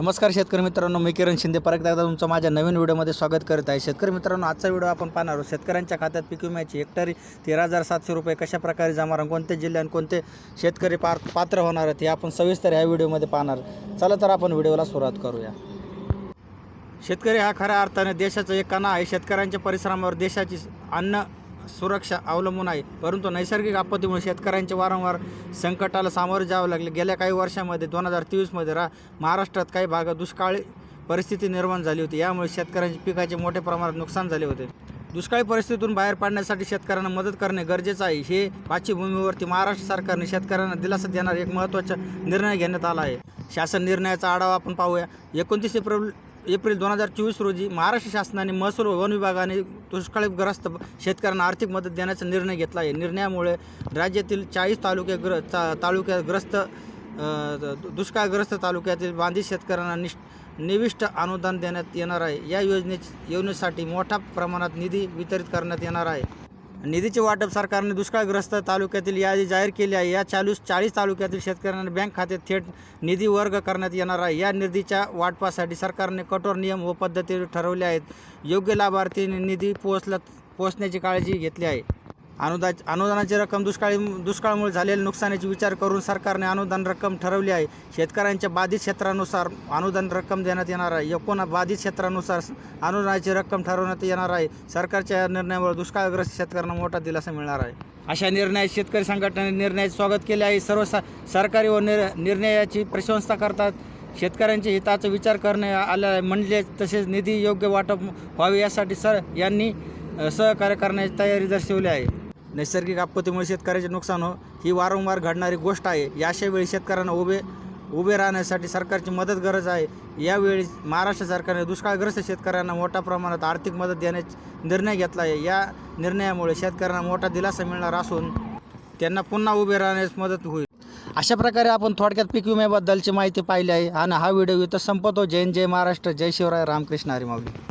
नमस्कार शेतकरी मित्रांनो मी किरण शिंदे. परत एकदा तुमचं माझ्या नवीन व्हिडिओमध्ये स्वागत करत आहे. शेतकरी मित्रांनो आजचा व्हिडिओ आपण पाहणार आहोत. शेतकऱ्यांच्या खात्यात पीक विम्याची हेक्टरी तेरा हजार सातशे रुपये कशा प्रकारे जमा राहून कोणते जिल्हे आणि कोणते शेतकरी पार पात्र होणार आहेत हे आपण सविस्तर ह्या व्हिडिओमध्ये पाहणार चला तर आपण व्हिडिओला सुरुवात करूया. शेतकरी हा खऱ्या अर्थाने देशाचा एक कणा आहे. शेतकऱ्यांच्या परिश्रमावर देशाची अन्न सुरक्षा अवलंबून आहे. परंतु नैसर्गिक आपत्तीमुळे शेतकऱ्यांचे वारंवार संकटाला सामोरे जावं लागले. गेल्या काही वर्षामध्ये दोन हजार तेवीसमध्ये रा महाराष्ट्रात काही भागात दुष्काळी परिस्थिती निर्माण झाली होती. यामुळे शेतकऱ्यांच्या पिकाचे मोठ्या प्रमाणात नुकसान झाले होते. दुष्काळी परिस्थितीतून बाहेर पाडण्यासाठी शेतकऱ्यांना मदत करणे गरजेचं आहे. हे पार्श्वभूमीवरती महाराष्ट्र सरकारने शेतकऱ्यांना दिलासा देणारा एक महत्त्वाचा निर्णय घेण्यात आला आहे. शासन निर्णयाचा आढावा आपण पाहूया. एकोणतीस एप्रिल एप्रिल दोन हजार चोवीस रोजी महाराष्ट्र शासनाने महसूल व वन विभागाने दुष्काळग्रस्त शेतकऱ्यांना आर्थिक मदत देण्याचा निर्णय घेतला. आहे निर्णयामुळे राज्यातील चाळीस तालुक्याग्र ता तालुक्याग्रस्त दुष्काळग्रस्त तालुक्यातील बांधित शेतकऱ्यांना निष् निविष्ट अनुदान देण्यात येणार आहे. या योजने योजनेसाठी मोठ्या प्रमाणात निधी वितरित करण्यात येणार आहे. निधीचे वाटप सरकारने दुष्काळग्रस्त तालुक्यातील यादी जाहीर केली आहे. या चालू चाळीस तालुक्यातील शेतकऱ्यांना बँक खात्यात थेट निधी वर्ग करण्यात येणार आहे. या निधीच्या वाटपासाठी सरकारने कठोर नियम व पद्धती ठरवले आहेत. योग्य लाभार्थीने निधी पोहोचला पोहोचण्याची काळजी घेतली आहे. अनुदा अनुदानाची रक्कम दुष्काळी दुष्काळामुळे झालेल्या नुकसानीची विचार करून सरकारने अनुदान रक्कम ठरवली आहे. शेतकऱ्यांच्या बाधित क्षेत्रानुसार अनुदान रक्कम देण्यात येणार आहे. एकूण बाधित क्षेत्रानुसार अनुदानाची रक्कम ठरवण्यात येणार आहे. सरकारच्या या निर्णयामुळे दुष्काळग्रस्त शेतकऱ्यांना मोठा दिलासा मिळणार आहे. अशा निर्णयात शेतकरी संघटनेने निर्णयाचे स्वागत केले आहे. सर्व सा सरकारी व निर निर्णयाची प्रशंसा करतात. शेतकऱ्यांच्या हिताचा विचार करणे आल्या म्हणले तसेच निधी योग्य वाटप व्हावे यासाठी सर यांनी सहकार्य करण्याची तयारी दर्शवली आहे. नैसर्गिक आपत्तीमुळे शेतकऱ्याचे नुकसान हो ही वारंवार घडणारी गोष्ट आहे. या वेळी शेतकऱ्यांना उभे उभे राहण्यासाठी सरकारची मदत गरज आहे. यावेळी महाराष्ट्र सरकारने दुष्काळग्रस्त शेतकऱ्यांना मोठ्या प्रमाणात आर्थिक मदत देण्याचा निर्णय घेतला आहे. या निर्णयामुळे शेतकऱ्यांना मोठा दिलासा मिळणार असून त्यांना पुन्हा उभे राहण्यास मदत होईल. अशा प्रकारे आपण थोडक्यात पीक विम्याबद्दलची माहिती पाहिली आहे. आणि हा व्हिडिओ इथं संपतो. जैन जय महाराष्ट्र. जय शिवराय रामकृष्ण हरिमावली